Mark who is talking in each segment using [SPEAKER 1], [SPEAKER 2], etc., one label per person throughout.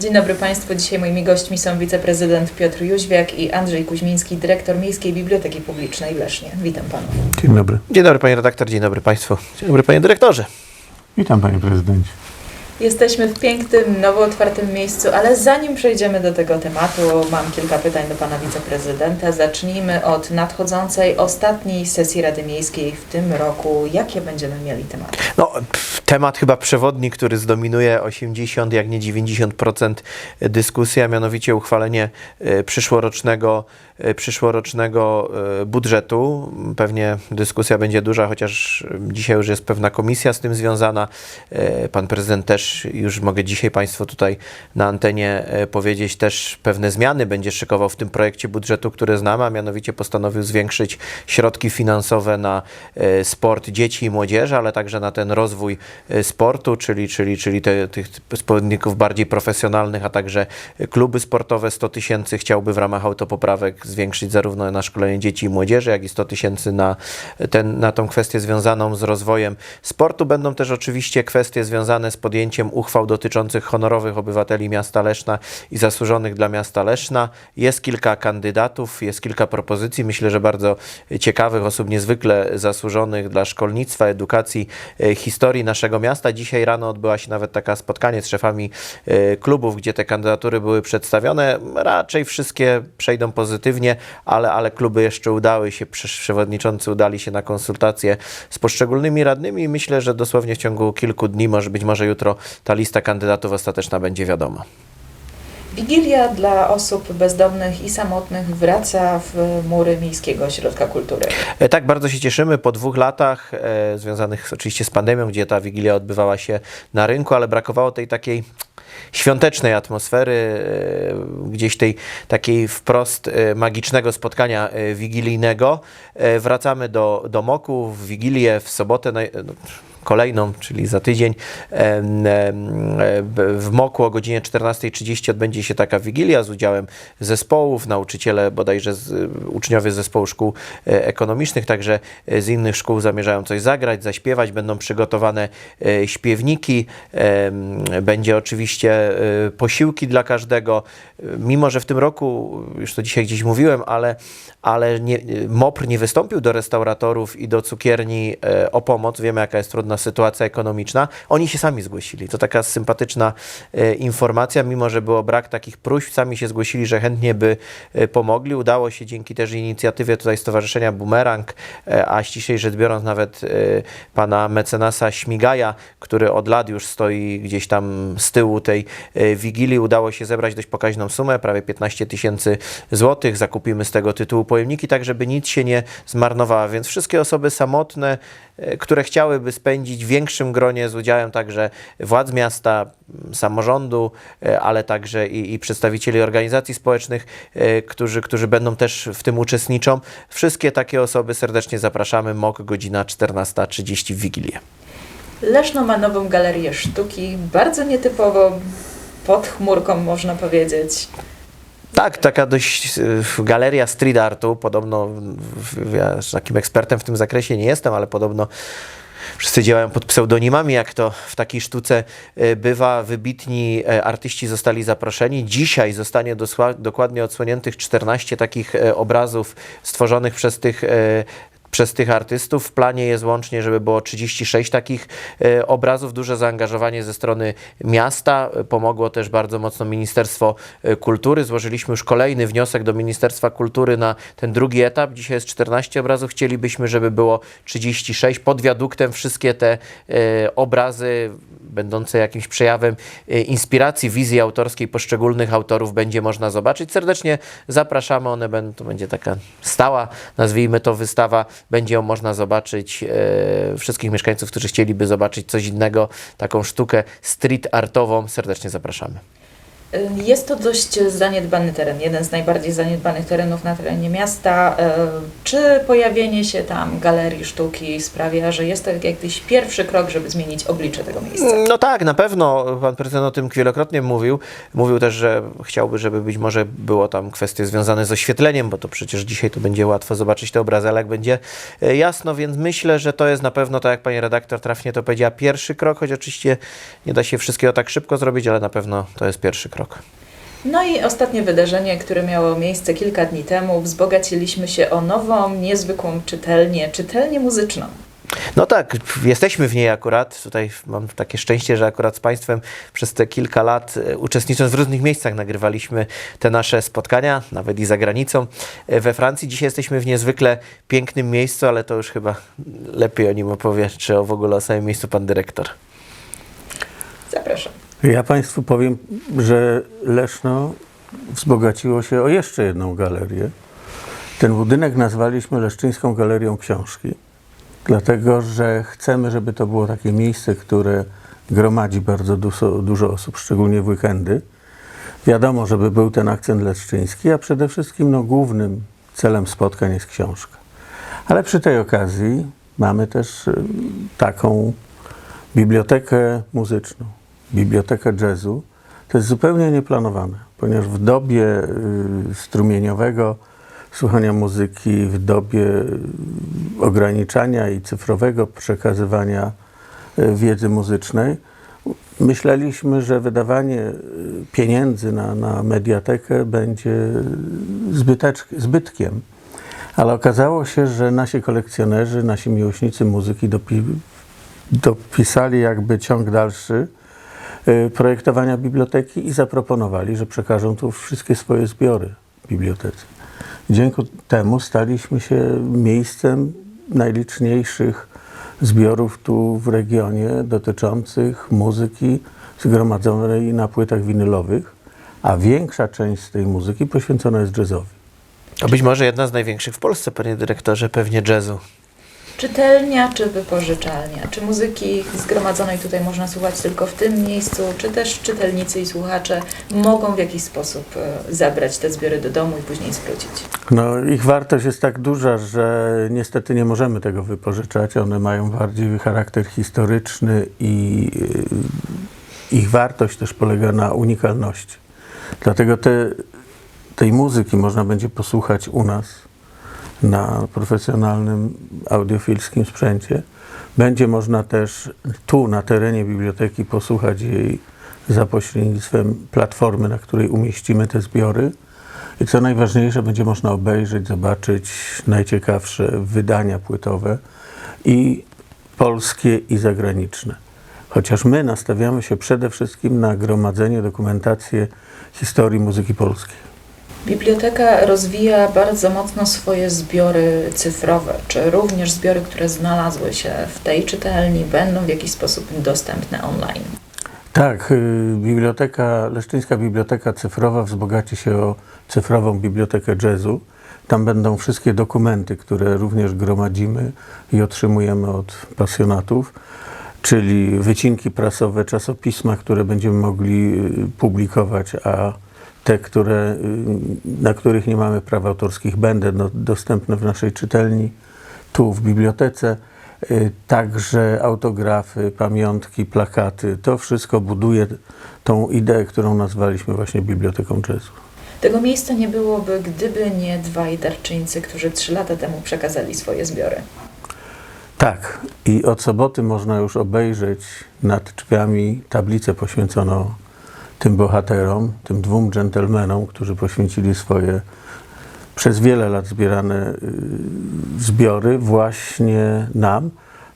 [SPEAKER 1] Dzień dobry Państwu. Dzisiaj moimi gośćmi są wiceprezydent Piotr Jóźwiak i Andrzej Kuźmiński, dyrektor Miejskiej Biblioteki Publicznej w Lesznie. Witam Panów.
[SPEAKER 2] Dzień dobry.
[SPEAKER 3] Dzień dobry panie redaktor, dzień dobry państwu. Dzień dobry panie dyrektorze.
[SPEAKER 2] Witam panie prezydencie.
[SPEAKER 1] Jesteśmy w pięknym, nowo otwartym miejscu, ale zanim przejdziemy do tego tematu, mam kilka pytań do Pana Wiceprezydenta. Zacznijmy od nadchodzącej ostatniej sesji Rady Miejskiej w tym roku. Jakie będziemy mieli tematy?
[SPEAKER 3] No, temat chyba przewodni, który zdominuje 80, jak nie 90% dyskusji, a mianowicie uchwalenie e, przyszłorocznego, przyszłorocznego e, budżetu. Pewnie dyskusja będzie duża, chociaż dzisiaj już jest pewna komisja z tym związana. E, Pan prezydent też, już mogę dzisiaj Państwu tutaj na antenie e, powiedzieć, też pewne zmiany będzie szykował w tym projekcie budżetu, który znamy, a mianowicie postanowił zwiększyć środki finansowe na e, sport dzieci i młodzieży, ale także na ten rozwój e, sportu, czyli, czyli, czyli te, tych sportników bardziej profesjonalnych, a także kluby sportowe 100 tysięcy chciałby w ramach autopoprawek zwiększyć zarówno na szkolenie dzieci i młodzieży, jak i 100 tysięcy na, ten, na tą kwestię związaną z rozwojem sportu. Będą też oczywiście kwestie związane z podjęciem uchwał dotyczących honorowych obywateli miasta Leszna i zasłużonych dla miasta Leszna. Jest kilka kandydatów, jest kilka propozycji, myślę, że bardzo ciekawych osób, niezwykle zasłużonych dla szkolnictwa, edukacji, e, historii naszego miasta. Dzisiaj rano odbyła się nawet taka spotkanie z szefami e, klubów, gdzie te kandydatury były przedstawione. Raczej wszystkie przejdą pozytywnie, ale, ale kluby jeszcze udały się, przewodniczący udali się na konsultacje z poszczególnymi radnymi i myślę, że dosłownie w ciągu kilku dni, może być może jutro, ta lista kandydatów ostateczna będzie wiadoma.
[SPEAKER 1] Wigilia dla osób bezdomnych i samotnych wraca w mury Miejskiego Ośrodka Kultury.
[SPEAKER 3] E, Tak, bardzo się cieszymy po dwóch latach e, związanych oczywiście z pandemią, gdzie ta wigilia odbywała się na rynku, ale brakowało tej takiej świątecznej atmosfery, e, gdzieś tej takiej wprost e, magicznego spotkania e, wigilijnego. Wracamy do, do Moku w Wigilię w sobotę. naj- no, Kolejną, czyli za tydzień, w Moku o godzinie 14.30 odbędzie się taka wigilia z udziałem zespołów, nauczyciele, bodajże z, uczniowie z zespołu szkół e, ekonomicznych, także e, z innych szkół zamierzają coś zagrać, zaśpiewać, będą przygotowane e, śpiewniki, będzie oczywiście posiłki dla każdego. Mimo, że w tym roku, już to dzisiaj gdzieś mówiłem, ale, ale nie, MOPR nie wystąpił do restauratorów i do cukierni o pomoc. Wiemy, jaka jest trudna sytuacja ekonomiczna. Oni się sami zgłosili. To taka sympatyczna e, informacja, mimo że było brak takich próśb, sami się zgłosili, że chętnie by e, pomogli. Udało się dzięki też inicjatywie tutaj Stowarzyszenia Bumerang, e, a ściślej rzecz biorąc nawet pana mecenasa Śmigaja, który od lat już stoi gdzieś tam z tyłu tej wigilii. Udało się zebrać dość pokaźną sumę, prawie 15 tysięcy złotych. Zakupimy z tego tytułu pojemniki, tak żeby nic się nie zmarnowało. Więc wszystkie osoby samotne, które chciałyby spędzić w większym gronie z udziałem także władz miasta, samorządu, e, ale także i, i przedstawicieli organizacji społecznych, e, którzy, którzy będą też w tym uczestniczą. Wszystkie takie osoby serdecznie zapraszamy. MOK godzina 14.30 w Wigilię.
[SPEAKER 1] Leszno ma nową galerię sztuki, bardzo nietypowo, pod chmurką można powiedzieć.
[SPEAKER 3] Tak, taka dość galeria street artu. Podobno, ja takim ekspertem w tym zakresie nie jestem, ale podobno wszyscy działają pod pseudonimami, jak to w takiej sztuce y, bywa. Wybitni e, artyści zostali zaproszeni. Dzisiaj zostanie dokładnie odsłoniętych 14 takich e, obrazów stworzonych przez tych e, przez tych artystów. W planie jest łącznie, żeby było 36 takich e, obrazów. Duże zaangażowanie ze strony miasta. Pomogło też bardzo mocno Ministerstwo e, Kultury. Złożyliśmy już kolejny wniosek do Ministerstwa Kultury na ten drugi etap. Dzisiaj jest 14 obrazów. Chcielibyśmy, żeby było 36. Pod wiaduktem wszystkie te e, obrazy będące jakimś przejawem inspiracji, wizji autorskiej poszczególnych autorów będzie można zobaczyć. Serdecznie zapraszamy. One będą, to będzie taka stała, nazwijmy to wystawa. Będzie ją można zobaczyć e, wszystkich mieszkańców, którzy chcieliby zobaczyć coś innego, taką sztukę street artową. Serdecznie zapraszamy.
[SPEAKER 1] Jest to dość zaniedbany teren, jeden z najbardziej zaniedbanych terenów na terenie miasta. Czy pojawienie się tam galerii sztuki sprawia, że jest to jakiś pierwszy krok, żeby zmienić oblicze tego miejsca?
[SPEAKER 3] No tak, na pewno. Pan prezydent o tym wielokrotnie mówił. Mówił też, że chciałby, żeby być może było tam kwestie związane z oświetleniem, bo to przecież dzisiaj to będzie łatwo zobaczyć te obrazy, ale jak będzie e, jasno, więc myślę, że to jest na pewno, tak jak pani redaktor trafnie to powiedziała, pierwszy krok, choć oczywiście nie da się wszystkiego tak szybko zrobić, ale na pewno to jest pierwszy krok. Krok.
[SPEAKER 1] No i ostatnie wydarzenie, które miało miejsce kilka dni temu, wzbogaciliśmy się o nową, niezwykłą czytelnię, czytelnię muzyczną.
[SPEAKER 3] No tak, jesteśmy w niej akurat. Tutaj mam takie szczęście, że akurat z Państwem przez te kilka lat, e, uczestnicząc w różnych miejscach, nagrywaliśmy te nasze spotkania, nawet i za granicą e, we Francji. Dzisiaj jesteśmy w niezwykle pięknym miejscu, ale to już chyba lepiej o nim opowie, czy o w ogóle o samym miejscu pan dyrektor.
[SPEAKER 1] Zapraszam.
[SPEAKER 2] Ja Państwu powiem, że Leszno wzbogaciło się o jeszcze jedną galerię. Ten budynek nazwaliśmy Leszczyńską Galerią Książki, dlatego że chcemy, żeby to było takie miejsce, które gromadzi bardzo dużo, dużo osób, szczególnie w weekendy. Wiadomo, żeby był ten akcent leszczyński, a przede wszystkim no, głównym celem spotkań jest książka. Ale przy tej okazji mamy też y, taką bibliotekę muzyczną, bibliotekę jazzu. To jest zupełnie nieplanowane, ponieważ w dobie y, strumieniowego słuchania muzyki, w dobie y, ograniczania i cyfrowego przekazywania y, wiedzy muzycznej, myśleliśmy, że wydawanie pieniędzy na, na mediatekę będzie zbytecz, zbytkiem. Ale okazało się, że nasi kolekcjonerzy, nasi miłośnicy muzyki dopi, dopisali jakby ciąg dalszy projektowania biblioteki i zaproponowali, że przekażą tu wszystkie swoje zbiory bibliotece. Dzięki temu staliśmy się miejscem najliczniejszych zbiorów tu w regionie dotyczących muzyki zgromadzonej na płytach winylowych, a większa część z tej muzyki poświęcona jest jazzowi.
[SPEAKER 3] To być może jedna z największych w Polsce, panie dyrektorze, pewnie jazzu.
[SPEAKER 1] Czytelnia czy wypożyczalnia? Czy muzyki zgromadzonej tutaj można słuchać tylko w tym miejscu, czy też czytelnicy i słuchacze mogą w jakiś sposób e, zabrać te zbiory do domu i później zwrócić?
[SPEAKER 2] No, ich wartość jest tak duża, że niestety nie możemy tego wypożyczać. One mają bardziej charakter historyczny i y, ich wartość też polega na unikalności. Dlatego te, tej muzyki można będzie posłuchać u nas na profesjonalnym audiofilskim sprzęcie. Będzie można też tu na terenie biblioteki posłuchać jej za pośrednictwem platformy, na której umieścimy te zbiory. I co najważniejsze, będzie można obejrzeć, zobaczyć najciekawsze wydania płytowe i polskie, i zagraniczne. Chociaż my nastawiamy się przede wszystkim na gromadzenie, dokumentację historii muzyki polskiej.
[SPEAKER 1] Biblioteka rozwija bardzo mocno swoje zbiory cyfrowe. Czy również zbiory, które znalazły się w tej czytelni, będą w jakiś sposób dostępne online?
[SPEAKER 2] Tak, y, biblioteka, Leszczyńska Biblioteka Cyfrowa wzbogaci się o cyfrową bibliotekę jazzu. Tam będą wszystkie dokumenty, które również gromadzimy i otrzymujemy od pasjonatów, czyli wycinki prasowe, czasopisma, które będziemy mogli y, publikować, a te, które, y, na których nie mamy praw autorskich, będą no, dostępne w naszej czytelni, tu w bibliotece. Y, Także autografy, pamiątki, plakaty. To wszystko buduje tą ideę, którą nazwaliśmy właśnie Biblioteką Jazzu.
[SPEAKER 1] Tego miejsca nie byłoby, gdyby nie dwaj darczyńcy, którzy trzy lata temu przekazali swoje zbiory.
[SPEAKER 2] Tak, i od soboty można już obejrzeć nad drzwiami tablicę poświęconą tym bohaterom, tym dwóm dżentelmenom, którzy poświęcili swoje przez wiele lat zbierane y, zbiory właśnie nam.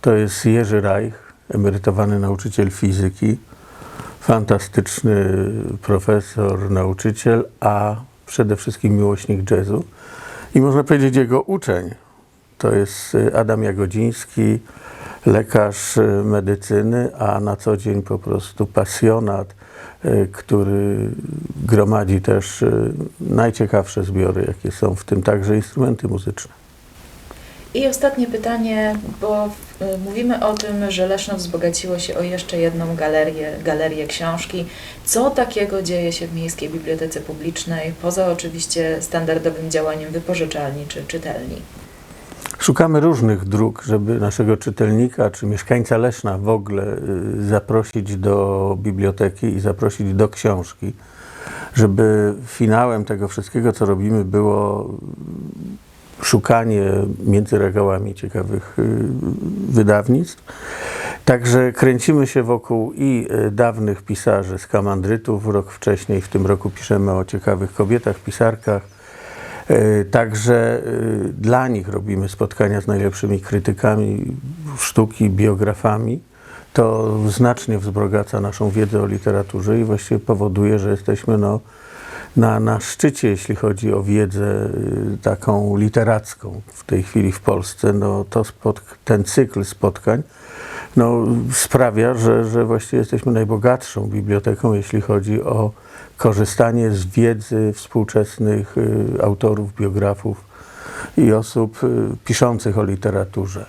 [SPEAKER 2] To jest Jerzy Reich, emerytowany nauczyciel fizyki, fantastyczny profesor, nauczyciel, a przede wszystkim miłośnik jazzu. I można powiedzieć jego uczeń. To jest y, Adam Jagodziński, lekarz y, medycyny, a na co dzień po prostu pasjonat, który gromadzi też y, najciekawsze zbiory, jakie są, w tym także instrumenty muzyczne.
[SPEAKER 1] I ostatnie pytanie, bo y, mówimy o tym, że Leszno wzbogaciło się o jeszcze jedną galerię, galerię książki. Co takiego dzieje się w Miejskiej Bibliotece Publicznej, poza oczywiście standardowym działaniem wypożyczalni czy czytelni?
[SPEAKER 2] Szukamy różnych dróg, żeby naszego czytelnika czy mieszkańca Leszna w ogóle y, zaprosić do biblioteki i zaprosić do książki, żeby finałem tego wszystkiego, co robimy, było szukanie między regałami ciekawych y, wydawnictw. Także kręcimy się wokół i e, dawnych pisarzy z kamandrytów. Rok wcześniej, w tym roku piszemy o ciekawych kobietach, pisarkach. E, Także e, dla nich robimy spotkania z najlepszymi krytykami sztuki, biografami. To znacznie wzbogaca naszą wiedzę o literaturze i właściwie powoduje, że jesteśmy no, na, na szczycie, jeśli chodzi o wiedzę y, taką literacką w tej chwili w Polsce. No, to spot, ten cykl spotkań no, sprawia, że, że właściwie jesteśmy najbogatszą biblioteką, jeśli chodzi o korzystanie z wiedzy współczesnych y, autorów, biografów i osób y, piszących o literaturze.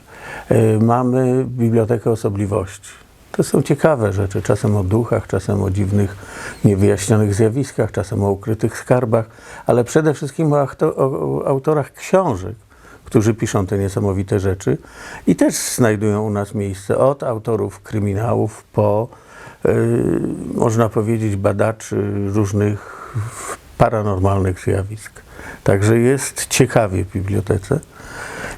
[SPEAKER 2] Y, Mamy Bibliotekę Osobliwości. To są ciekawe rzeczy, czasem o duchach, czasem o dziwnych, niewyjaśnionych zjawiskach, czasem o ukrytych skarbach, ale przede wszystkim o, o, autorach książek, którzy piszą te niesamowite rzeczy i też znajdują u nas miejsce od autorów kryminałów po, można powiedzieć, badaczy różnych paranormalnych zjawisk. Także jest ciekawie w bibliotece.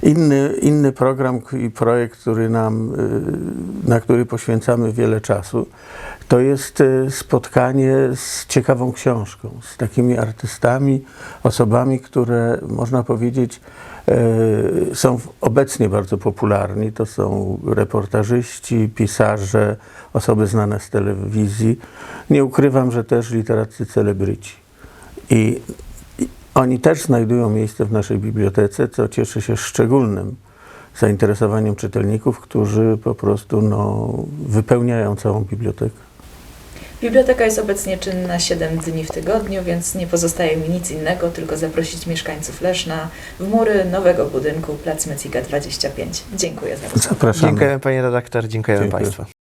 [SPEAKER 2] Inny, inny program i projekt, który nam, y, na który poświęcamy wiele czasu, to jest y, spotkanie z ciekawą książką, z takimi artystami, osobami, które można powiedzieć y, są obecnie bardzo popularni. To są reportażyści, pisarze, osoby znane z telewizji. Nie ukrywam, że też literacy celebryci. I oni też znajdują miejsce w naszej bibliotece, co cieszy się szczególnym zainteresowaniem czytelników, którzy po prostu no, wypełniają całą bibliotekę.
[SPEAKER 1] Biblioteka jest obecnie czynna 7 dni w tygodniu, więc nie pozostaje mi nic innego, tylko zaprosić mieszkańców Leszna w mury nowego budynku Plac Mecika 25. Dziękuję za rozmowę.
[SPEAKER 2] Zapraszamy.
[SPEAKER 3] Dziękujemy panie redaktor, dziękujemy
[SPEAKER 2] Dziękuję.
[SPEAKER 3] państwu.